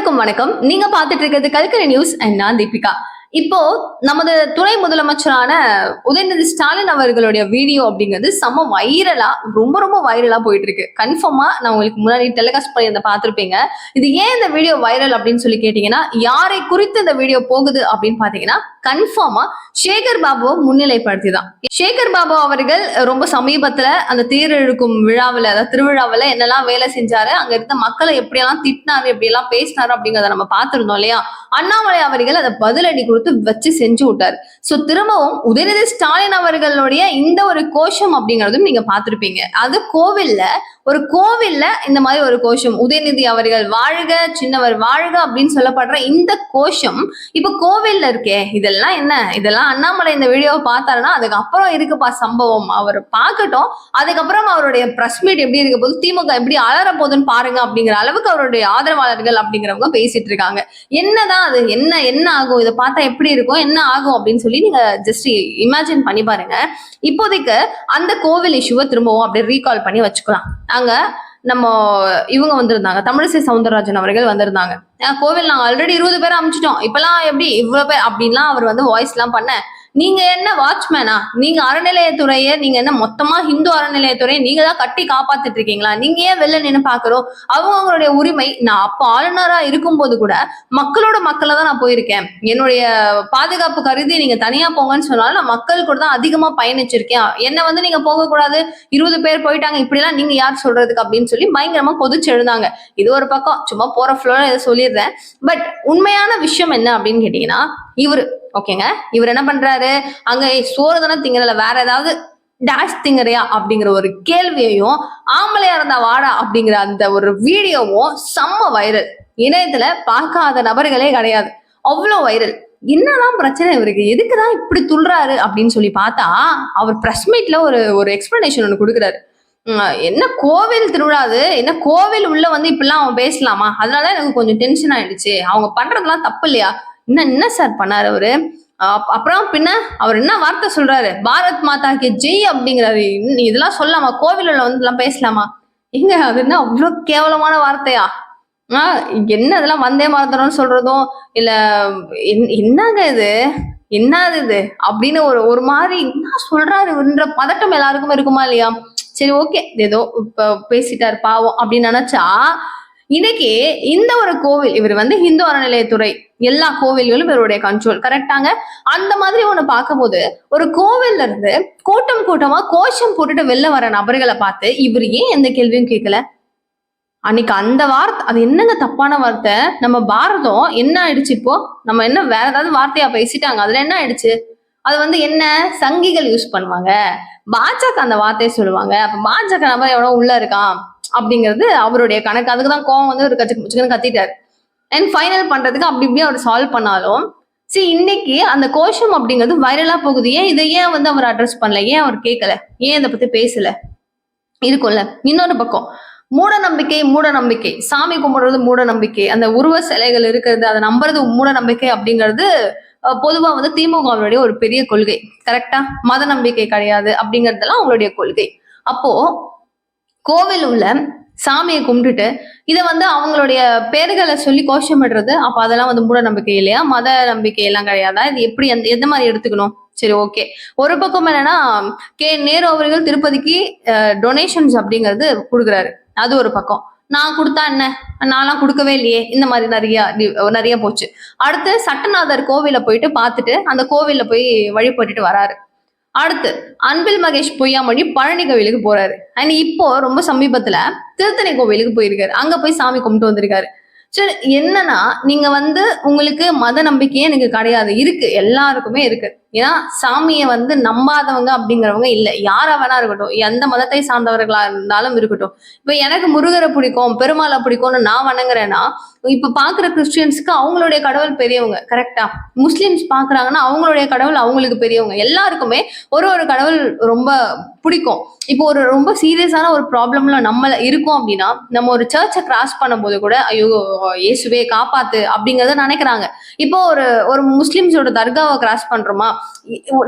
அனைவருக்கும் வணக்கம். நீங்க பாத்துட்டு இருக்கிறது கல்கரி நியூஸ் அண்ட் நான் தீபிகா. இப்போ நமது துணை முதலமைச்சரான உதயநிதி ஸ்டாலின் அவர்களுடைய வீடியோ அப்படிங்கிறது செம்ம வைரலா ரொம்ப ரொம்ப வைரலா போயிட்டு இருக்கு கன்ஃபார்மா நான் உங்களுக்கு முன்னாடி டெலிகாஸ்ட் பண்ணி அதை பார்த்திருப்பீங்க. இது ஏன் இந்த வீடியோ வைரல் அப்படின்னு சொல்லி கேட்டீங்கன்னா யாரை குறித்து இந்த வீடியோ போகுது அப்படின்னு பாத்தீங்கன்னா கன்ஃபார்மா சேகர் பாபுவை முன்னிலைப்படுத்தி தான் சேகர் பாபு அவர்கள் ரொம்ப சமீபத்துல அந்த தேர் இழுக்கும் விழாவில் அதாவது திருவிழாவில் என்னெல்லாம் வேலை செஞ்சாரு அங்க இருந்த மக்களை எப்படியெல்லாம் திட்டினாரு எப்படியெல்லாம் பேசினாரு அப்படிங்கிறத நம்ம பார்த்திருந்தோம் இல்லையா? அண்ணாமலை அவர்கள் அதை பதிலடி கொடுத்து வச்சு செஞ்சு விட்டாரு. சோ திரும்பவும் உதயநிதி ஸ்டாலின் அவர்களுடைய இந்த ஒரு கோஷம் அப்படிங்கறதும் நீங்க பார்த்திருப்பீங்க. அது கோவில்ல ஒரு கோவில்ல இந்த மாதிரி ஒரு கோஷம் உதயநிதி அவர்கள் வாழ்க சின்னவர் வாழ்க அப்படின்னு சொல்லப்படுற இந்த கோஷம் இப்ப கோவில்ல இருக்கே. இதெல்லாம் என்ன? இதெல்லாம் அண்ணாமலை இந்த வீடியோவை பார்த்தாருன்னா அதுக்கப்புறம் இருக்குப்பா சம்பவம். அவர் பார்க்கட்டும். அதுக்கப்புறம் அவருடைய பிரஸ் மீட் எப்படி இருக்க போது திமுக எப்படி அலற போகுதுன்னு பாருங்க அப்படிங்கிற அளவுக்கு அவருடைய ஆதரவாளர்கள் அப்படிங்கிறவங்க பேசிட்டு இருக்காங்க. என்னதான் அது என்ன என்ன ஆகும்? இதை பார்த்தா எப்படி இருக்கும்? என்ன ஆகும்? அப்படின்னு சொல்லி நீங்க ஜஸ்ட் இமேஜின் பண்ணி பாருங்க. இப்போதைக்கு அந்த கோவில் இஷ்யூவை திரும்பவும் அப்படியே ரீகால் பண்ணி வச்சுக்கலாம். நாங்க நம்ம இவங்க வந்திருந்தாங்க. தமிழிசை சவுந்தரராஜன் அவர்கள் வந்திருந்தாங்க. கோவில் நாங்க ஆல்ரெடி இருபது பேர் அமைச்சிட்டோம். இப்பெல்லாம் எப்படி இவ்வளவு பேர் அப்படின்லாம் அவர் வந்து வாய்ஸ் எல்லாம் பண்ண நீங்க என்ன வாட்ச்மேனா நீங்க அறநிலையத்துறைய நீங்க என்ன மொத்தமா ஹிந்து அறநிலையத்துறையை நீங்க தான் கட்டி காப்பாத்திட்டு இருக்கீங்களா? நீங்க ஏன் வெளில நின்னு பாக்குறோம்? அவங்க அவங்களுடைய உரிமை நான் அப்ப ஆளுநரா இருக்கும்போது கூட மக்களோட மக்களை தான் நான் போயிருக்கேன். என்னுடைய பாதுகாப்பு கருதி நீங்க தனியா போங்கன்னு சொன்னாலும் நான் மக்கள் கூட தான் அதிகமா பயணிச்சிருக்கேன். என்ன வந்து நீங்க போக கூடாது இருபது பேர் போயிட்டாங்க. இப்படிலாம் நீங்க யார் சொல்றதுக்கு அப்படின்னு சொல்லி பயங்கரமா பொதுச்செழுந்தாங்க எழுந்தாங்க. இது ஒரு பக்கம் சும்மா போற ஃப்ளோல இதை சொல்லிடுறேன். பட் உண்மையான விஷயம் என்ன அப்படின்னு கேட்டீங்கன்னா இவரு ஓகேங்க இவர் என்ன பண்றாரு? அங்க "ஏய், சோறு தானே வேற ஏதாவது டேஷ் திங்கறியா? அப்படிங்கிற ஒரு கேள்வியையும் ஆம்பளையா இருந்தா வாடா அப்படிங்கிற அந்த ஒரு வீடியோவும் செம்ம வைரல் இணையத்துல பார்க்காத நபர்களே கிடையாது. அவ்வளோ வைரல் என்னதான் பிரச்சனை இவருக்கு? எதுக்குதான் இப்படி துள்றாரு? அப்படின்னு சொல்லி பார்த்தா அவர் பிரஸ் மீட்ல ஒரு ஒரு எக்ஸ்பிளனேஷன் ஒன்று கொடுக்குறாரு. என்ன கோவில் திருவிழாது என்ன கோவில் உள்ள வந்து இப்படிலாம் அவன் பேசலாமா? அதனால எனக்கு கொஞ்சம் டென்ஷன் ஆயிடுச்சு. அவங்க பண்றதெல்லாம் தப்பு இல்லையா? என்ன என்ன சார் பண்ணாரு அவரு? அப்புறம் பின்ன அவர் என்ன வார்த்தை சொல்றாரு? பாரத் மாதா கே ஜெய் அப்படிங்கிறாரு. இதெல்லாம் சொல்லாமா கோவிலில் வந்து எல்லாம் பேசலாமா? எங்க அது என்ன அவ்வளவு கேவலமான வார்த்தையா? ஆஹ் என்ன இதெல்லாம் வந்தே மாதரம்னு சொல்றதும் இல்ல என்- என்னங்க இது? என்னது இது? அப்படின்னு ஒரு ஒரு மாதிரி என்ன சொல்றாருன்ற பதட்டம் எல்லாருக்கும் இருக்குமா இல்லையா? சரி ஓகே. ஏதோ இப்ப பேசிட்டாரு பாவம் அப்படின்னு நினைச்சா இன்னைக்கு இந்த ஒரு கோவில் இவர் வந்து ஹிந்து அறநிலையத்துறை எல்லா கோவில்களும் இவருடைய கண்ட்ரோல் கரெக்டாங்க அந்த மாதிரி ஒண்ணு பார்க்கும்போது ஒரு கோவில்ல இருந்து கூட்டம் கூட்டமா கோஷம் போட்டுட்டு வெளில வர நபர்களை பார்த்து இவர் ஏன் எந்த கேள்வியும் கேட்கல? அன்னைக்கு அந்த வார்த்தை அது என்னங்க தப்பான வார்த்தை? நம்ம பாரதம் என்ன ஆயிடுச்சு இப்போ? நம்ம என்ன வேற ஏதாவது வார்த்தையா பேசிட்டாங்க அதுல என்ன ஆயிடுச்சு? அது வந்து என்ன? சங்கிகள் யூஸ் பண்ணுவாங்க. பாஜக அந்த வார்த்தையை சொல்லுவாங்க. அப்ப பாஜக நபர் எவ்வளவு உள்ள இருக்கான். அப்படிங்கிறது அவருடைய கணக்கு. அதுக்கு தான் கோவம் வந்து ஒரு கச்சு முச்சுக்குன்னு கத்திட்டாரு. அண்ட் ஃபைனல் பண்றதுக்கு அப்படி இப்படி அவர் சால்வ் பண்ணாலும் சரி இன்னைக்கு அந்த கோஷம் அப்படிங்கிறது வைரலா போகுது. ஏன் இதை ஏன் வந்து அவர் அட்ரஸ் பண்ணல? ஏன் அவர் கேட்கல ஏன் இதை பத்தி பேசல? இருக்கும்ல. இன்னொரு பக்கம் மூட நம்பிக்கை மூட நம்பிக்கை சாமி கும்பிடுறது மூட நம்பிக்கை அந்த உருவ சிலைகள் இருக்கிறது அதை நம்புறது மூட நம்பிக்கை அப்படிங்கிறது பொதுவாக பொதுவா வந்து திமுகவினுடைய ஒரு பெரிய கொள்கை. கரெக்டா மத நம்பிக்கை கிடையாது அப்படிங்கறதெல்லாம் அவங்களுடைய கொள்கை. அப்போ கோவில் உள்ள சாமியை கும்பிட்டுட்டு இதை வந்து அவங்களுடைய பேர்களை சொல்லி கோஷமிடுறது அப்ப அதெல்லாம் வந்து மூட நம்பிக்கை இல்லையா? மத நம்பிக்கை எல்லாம் கிடையாதா? இது எப்படி எந்த எந்த மாதிரி எடுத்துக்கணும்? சரி ஓகே ஒரு பக்கம் என்னன்னா கே நேரு அவர்கள் திருப்பதிக்கு டொனேஷன்ஸ் அப்படிங்கிறது கொடுக்குறாரு. அது ஒரு பக்கம். நான் கொடுத்தா என்ன? நான்லாம் கொடுக்கவே இல்லையே. இந்த மாதிரி நிறைய நிறைய போச்சு. அடுத்து சட்டநாதர் கோவில போயிட்டு பார்த்துட்டு அந்த கோவில்ல போய் வழிபட்டுட்டு வராரு. அடுத்து அன்பில் மகேஷ் பொய்யாமொழி பழனி கோவிலுக்கு போறாரு. அண்ட் இப்போ ரொம்ப சமீபத்துல திருத்தணி கோவிலுக்கு போயிருக்காரு. அங்க போய் சாமி கும்பிட்டு வந்திருக்காரு. சரி என்னன்னா நீங்க வந்து உங்களுக்கு மத நம்பிக்கையே எனக்கு கிடையாது. இருக்கு. எல்லாருக்குமே இருக்கு. ஏன்னா சாமியை வந்து நம்பாதவங்க அப்படிங்கிறவங்க இல்லை. யாரா வேணா இருக்கட்டும். எந்த மதத்தை சார்ந்தவர்களா இருந்தாலும் இருக்கட்டும். இப்ப எனக்கு முருகரை பிடிக்கும் பெருமாளை பிடிக்கும்னு நான் வணங்குறேன்னா இப்ப பாக்குற கிறிஸ்டியன்ஸ்க்கு அவங்களுடைய கடவுள் பெரியவங்க. கரெக்டா முஸ்லிம்ஸ் பாக்குறாங்கன்னா அவங்களுடைய கடவுள் அவங்களுக்கு பெரியவங்க. எல்லாருக்குமே ஒரு ஒரு கடவுள் ரொம்ப பிடிக்கும். இப்போ ஒரு ரொம்ப சீரியஸான ஒரு ப்ராப்ளம்ல நம்ம இருக்கோம் அப்படின்னா நம்ம ஒரு சர்ச்சை கிராஸ் பண்ணும்போது கூட ஐயோ இயேசுவே காப்பாத்து அப்படிங்கறத நினைக்கிறாங்க. இப்போ ஒரு ஒரு முஸ்லிம்ஸோட தர்காவை கிராஸ் பண்றோமா?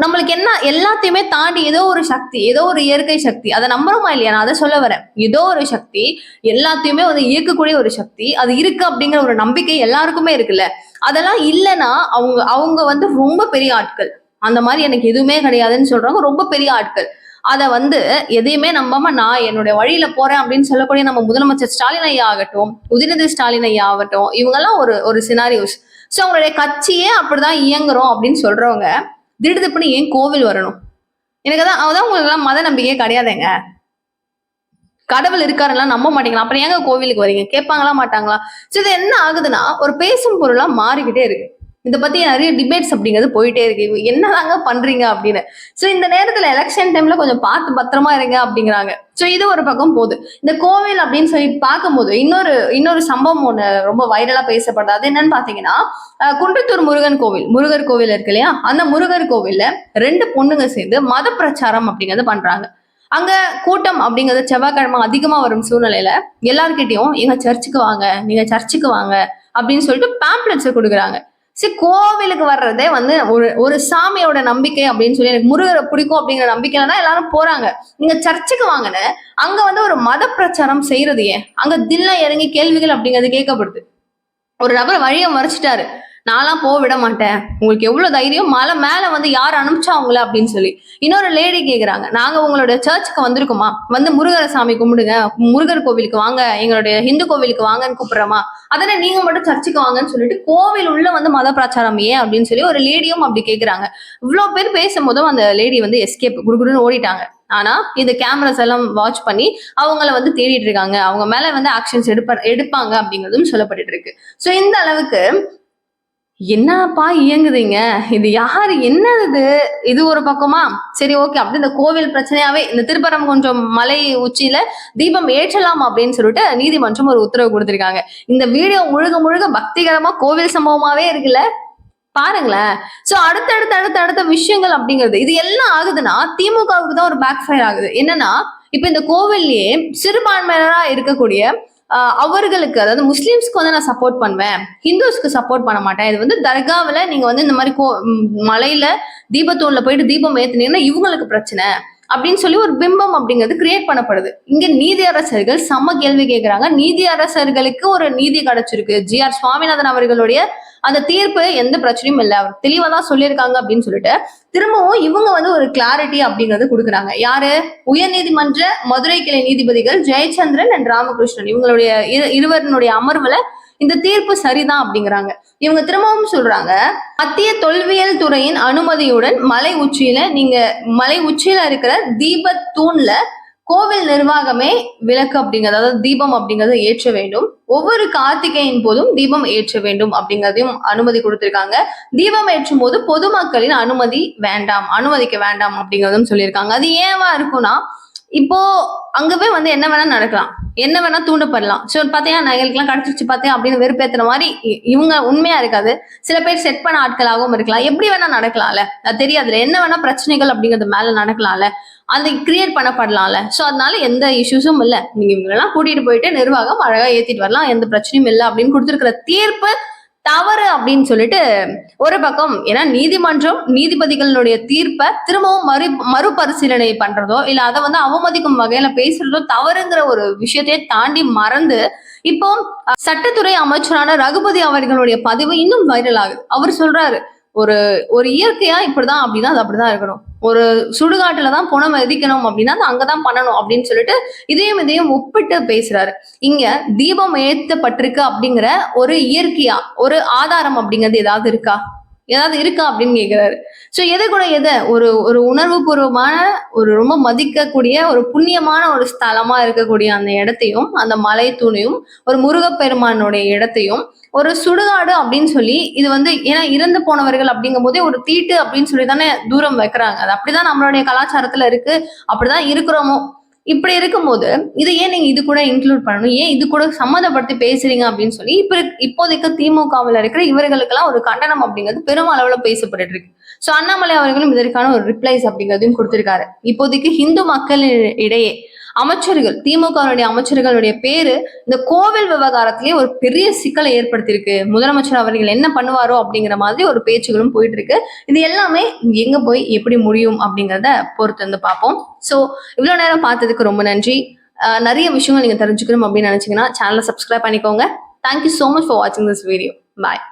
நம்மளுக்கு என்ன எல்லாத்தையுமே தாண்டி ஏதோ ஒரு சக்தி ஏதோ ஒரு இயற்கை சக்தி அதை நம்புறோமா இல்லையா? நான் அதை சொல்ல வரேன். ஏதோ ஒரு சக்தி எல்லாத்தையுமே வந்து இயக்கக்கூடிய ஒரு சக்தி அது இருக்கு அப்படிங்கிற ஒரு நம்பிக்கை எல்லாருக்குமே இருக்குல்ல. அதெல்லாம் இல்லைன்னா அவங்க அவங்க வந்து ரொம்ப பெரிய ஆட்கள். அந்த மாதிரி எனக்கு எதுவுமே கிடையாதுன்னு சொல்றவங்க ரொம்ப பெரிய ஆட்கள். அதை வந்து எதையுமே நம்பாம நான் என்னுடைய வழியில போறேன் அப்படின்னு சொல்லக்கூடிய நம்ம முதலமைச்சர் ஸ்டாலின் ஐயா ஆகட்டும் உதயநிதி ஸ்டாலின் ஐயா ஆகட்டும் இவங்கெல்லாம் ஒரு ஒரு சினாரியோஸ் ஸோ அவங்களுடைய கட்சியே அப்படிதான் இயங்குறோம் அப்படின்னு சொல்றவங்க திடுதுப்புன்னு ஏன் கோவில் வரணும்? எனக்கு தான் அதான் உங்களுக்கு எல்லாம் மத நம்பிக்கையே கிடையாதுங்க. கடவுள் இருக்காருலாம் நம்ப மாட்டீங்களா? அப்புறம் ஏங்க கோவிலுக்கு வரீங்க? கேட்பாங்களா மாட்டாங்களா? ஸோ இது என்ன ஆகுதுன்னா ஒரு பேசும் பொருளா மாறிக்கிட்டே இருக்கு. இதை பத்தி நிறைய டிபேட்ஸ் அப்படிங்கிறது போயிட்டே இருக்கு. என்னதாங்க பண்றீங்க அப்படின்னு. ஸோ இந்த நேரத்துல எலெக்ஷன் டைம்ல கொஞ்சம் பார்த்து பத்திரமா இருங்க அப்படிங்கிறாங்க. ஸோ இது ஒரு பக்கம் போகுது. இந்த கோவில் அப்படின்னு சொல்லி பார்க்கும்போது இன்னொரு இன்னொரு சம்பவம் ஒண்ணு ரொம்ப வைரலா பேசப்படுது. அது என்னன்னு பாத்தீங்கன்னா குன்றத்தூர் முருகன் கோவில் முருகர் கோவில் இருக்கு இல்லையா? அந்த முருகர் கோவில்ல ரெண்டு பொண்ணுங்க சேர்ந்து மத பிரச்சாரம் அப்படிங்கறத பண்றாங்க. அங்க கூட்டம் அப்படிங்கிறது செவ்வாய்க்கிழமை அதிகமா வரும் சூழ்நிலையில எல்லார்கிட்டையும் எங்க சர்ச்சுக்கு வாங்க நீங்க சர்ச்சுக்கு வாங்க அப்படின்னு சொல்லிட்டு பேம்ப்ளெட்ஸை கொடுக்குறாங்க. சரி கோவிலுக்கு வர்றதே வந்து ஒரு ஒரு சாமியோட நம்பிக்கை அப்படின்னு சொல்லி எனக்கு முருகரை பிடிக்கும் அப்படிங்கிற நம்பிக்கையில தான் எல்லாரும் போறாங்க. நீங்க சர்ச்சுக்கு வாங்கின அங்க வந்து ஒரு மத பிரச்சாரம் செய்யறது ஏன்? அங்க தில்ல இறங்கி கேள்விகள் அப்படிங்கிறது கேட்கப்படுது. ஒரு நபர் வழியை மறைச்சிட்டாரு. நான்லாம் போக விட மாட்டேன். உங்களுக்கு எவ்வளவு தைரியம்? மலை மேல வந்து யார் அனுப்பிச்சா அவங்கள அப்படின்னு சொல்லி. இன்னொரு லேடி கேக்குறாங்க. நாங்க உங்களோட சர்ச்சுக்கு வந்திருக்கோமா? வந்து முருகர சாமி கும்பிடுங்க. முருகர் கோவிலுக்கு வாங்க. எங்களுடைய ஹிந்து கோவிலுக்கு வாங்கன்னு கூப்பிடுறோமா? அதனால நீங்க மட்டும் சர்ச்சுக்கு வாங்கன்னு சொல்லிட்டு கோவில் உள்ள வந்து மத பிரச்சாரம் ஏன்? அப்படின்னு சொல்லி ஒரு லேடியும் அப்படி கேக்குறாங்க. இவ்வளவு பேர் பேசும்போதும் அந்த லேடி வந்து எஸ்கேப் குடுகுடுன்னு ஓடிட்டாங்க. ஆனா இந்த கேமராஸ் எல்லாம் வாட்ச் பண்ணி அவங்கள வந்து தேடிட்டு இருக்காங்க. அவங்க மேல வந்து ஆக்ஷன்ஸ் எடுப்ப எடுப்பாங்க அப்படிங்கிறதும் சொல்லப்பட்டு இருக்கு. ஸோ இந்த அளவுக்கு என்னப்பா இயங்குதுங்க? இது யாரு? என்ன இது இது ஒரு பக்கமா? சரி ஓகே. அப்படி இந்த கோவில் பிரச்சனையாவே இந்த திருப்பரம் கொஞ்சம் மலை உச்சியில தீபம் ஏற்றலாம் அப்படின்னு சொல்லிட்டு நீதிமன்றம் ஒரு உத்தரவு கொடுத்திருக்காங்க. இந்த வீடியோ முழுக முழுக பக்திகரமா கோவில் சம்பவமாவே இருக்குல்ல? பாருங்களேன். சோ அடுத்தடுத்த அடுத்த அடுத்த விஷயங்கள் அப்படிங்கிறது. இது எல்லாம் ஆகுதுன்னா திமுகவுக்கு தான் ஒரு பேக் ஃபயர் ஆகுது. என்னன்னா இப்ப இந்த கோவில்லயே சிறுபான்மையினரா இருக்கக்கூடிய அவர்களுக்கு அதாவது முஸ்லீம்ஸ்க்கு வந்து நான் சப்போர்ட் பண்ணுவேன். ஹிந்துஸ்க்கு சப்போர்ட் பண்ண மாட்டேன். இது வந்து தர்காவில் நீங்க வந்து இந்த மாதிரி கோ மலையில தீபத்தூண்ல போயிட்டு தீபம் ஏத்துனீங்கன்னா இவங்களுக்கு பிரச்சனை அப்படின்னு சொல்லி ஒரு பிம்பம் அப்படிங்கிறது கிரியேட் பண்ணப்படுது. இங்க நீதி அரசர்கள் செம்ம கேள்வி கேட்கிறாங்க நீதி அரசர்களுக்கு ஒரு நீதி கிடைச்சிருக்கு. ஜி ஆர் சுவாமிநாதன் அவர்களுடைய அந்த தீர்ப்பு எந்த பிரச்சனையும் இல்லை. அவர் தெளிவா தான் சொல்லியிருக்காங்க அப்படின்னு சொல்லிட்டு திரும்பவும் இவங்க வந்து ஒரு கிளாரிட்டி அப்படிங்கறது கொடுக்குறாங்க. யாரு? உயர்நீதிமன்ற மதுரை கிளை நீதிபதிகள் ஜெயச்சந்திரன் அண்ட் ராமகிருஷ்ணன். இவங்களுடைய இரு- இருவரினுடைய அமர்வுல இந்த தீர்ப்பு சரிதான் அப்படிங்கிறாங்க. இவங்க திரும்பவும் சொல்றாங்க மத்திய தொல்வியல் துறையின் அனுமதியுடன் மலை உச்சியில நீங்க மலை உச்சியில இருக்கிற தீபத் தூண்ல கோவில் நிர்வாகமே விளக்கு அப்படிங்கிறது அதாவது தீபம் அப்படிங்கறத ஏற்ற வேண்டும். ஒவ்வொரு கார்த்திகையின் போதும் தீபம் ஏற்ற வேண்டும் அப்படிங்கறதையும் அனுமதி கொடுத்திருக்காங்க. தீபம் ஏற்றும் போது பொதுமக்களின் அனுமதி வேண்டாம் அனுமதிக்க வேண்டாம் அப்படிங்கறதும் சொல்லியிருக்காங்க. அது ஏவா இருக்கும்னா இப்போ அங்கவே வந்து என்ன வேணா நடக்கலாம். என்ன வேணா தூண்டப்படலாம். ஸோ பார்த்தியா நகைகளுக்கெல்லாம் கிடைச்சிச்சு பார்த்தேன் அப்படின்னு வெறுப்பேத்துற மாதிரி இ- இவங்க உண்மையா இருக்காது. சில பேர் செட் பண்ண ஆட்களாகவும் இருக்கலாம். எப்படி வேணா நடக்கலாம்ல. அது தெரியாதுல என்ன வேணா பிரச்சனைகள் அப்படிங்கிறது மேல நடக்கலாம்ல. அது கிரியேட் பண்ணப்படலாம்ல. ஸோ அதனால எந்த இஷ்யூஸும் இல்லை. நீங்க இவங்களெல்லாம் கூட்டிட்டு போயிட்டு நிர்வாகம் அழகா ஏத்திட்டு வரலாம். எந்த பிரச்சனையும் இல்லை அப்படின்னு கொடுத்துருக்கிற தீர்ப்பு தவறு அப்படின்னு சொல்லிட்டு ஒரு பக்கம் ஏன்னா நீதிமன்றம் நீதிபதிகளுடைய தீர்ப்பை திரும்பவும் மறு மறுபரிசீலனை பண்றதோ இல்ல அதை வந்து அவமதிக்கும் வகையில பேசுறதோ தவறுங்கிற ஒரு விஷயத்தையே தாண்டி மறந்து இப்போ சட்டத்துறை அமைச்சரான ரகுபதி அவர்களுடைய பதிவு இன்னும் வைரல் ஆகுது. அவர் சொல்றாரு ஒரு ஒரு இயற்கையா இப்படிதான் அப்படின்னா அது அப்படிதான் இருக்கணும். ஒரு சுடுகாட்டுல தான் புணம் எதிக்கணும் அப்படின்னா அது அங்கதான் பண்ணணும் அப்படின்னு சொல்லிட்டு இதையும் இதையும் ஒப்பிட்டு பேசுறாரு. இங்க தீபம் ஏத்தப்பட்டிருக்கு அப்படிங்கிற ஒரு இயற்கையா ஒரு ஆதாரம் அப்படிங்கிறது ஏதாவது இருக்கா? ஏதாவது இருக்கா அப்படின்னு கேட்கிறாரு ஸோ எது கூட எதை ஒரு ஒரு உணர்வு பூர்வமான ஒரு ரொம்ப மதிக்கக்கூடிய ஒரு புண்ணியமான ஒரு ஸ்தலமா இருக்கக்கூடிய அந்த இடத்தையும் அந்த மலை தூணையும் ஒரு முருகப்பெருமானுடைய இடத்தையும் ஒரு சுடுகாடு அப்படின்னு சொல்லி இது வந்து ஏன்னா இறந்து போனவர்கள் அப்படிங்கும் போதே ஒரு தீட்டு அப்படின்னு சொல்லி தானே தூரம் வைக்கிறாங்க. அது அப்படிதான் நம்மளுடைய கலாச்சாரத்துல இருக்கு. அப்படிதான் இருக்கிறோமோ? இப்படி இருக்கும்போது இதை ஏன் நீங்க இது கூட இன்க்ளூட் பண்ணணும்? ஏன் இது கூட சம்மந்தப்படுத்தி பேசுறீங்க அப்படின்னு சொல்லி இப்ப இப்போதைக்கு திமுகவில் இருக்கிற இவர்களுக்கெல்லாம் ஒரு கண்டனம் அப்படிங்கிறது பெரும் அளவுல பேசப்பட்டு இருக்கு ஸோ அண்ணாமலை அவர்களும் இதற்கான ஒரு ரிப்ளைஸ் அப்படிங்கிறதையும் கொடுத்திருக்காரு. இப்போதைக்கு ஹிந்து மக்கள் இடையே அமைச்சர்கள் திமுகவுடைய அமைச்சர்களுடைய பேரு இந்த கோவில் விவகாரத்திலேயே ஒரு பெரிய சிக்கலை ஏற்படுத்தியிருக்கு. முதலமைச்சர் அவர்கள் என்ன பண்ணுவாரோ அப்படிங்கிற மாதிரி ஒரு பேச்சுகளும் போயிட்டு இருக்கு இது எல்லாமே எங்க போய் எப்படி முடியும் அப்படிங்கிறத பொறுத்து வந்து பார்ப்போம். ஸோ இவ்வளோ நேரம் பார்த்ததுக்கு ரொம்ப நன்றி. நிறைய விஷயங்கள் நீங்க தெரிஞ்சுக்கணும் அப்படின்னு நினைச்சீங்கன்னா சேனலை சப்ஸ்கிரைப் பண்ணிக்கோங்க. Thank you so much for வாட்சிங் திஸ் வீடியோ பாய்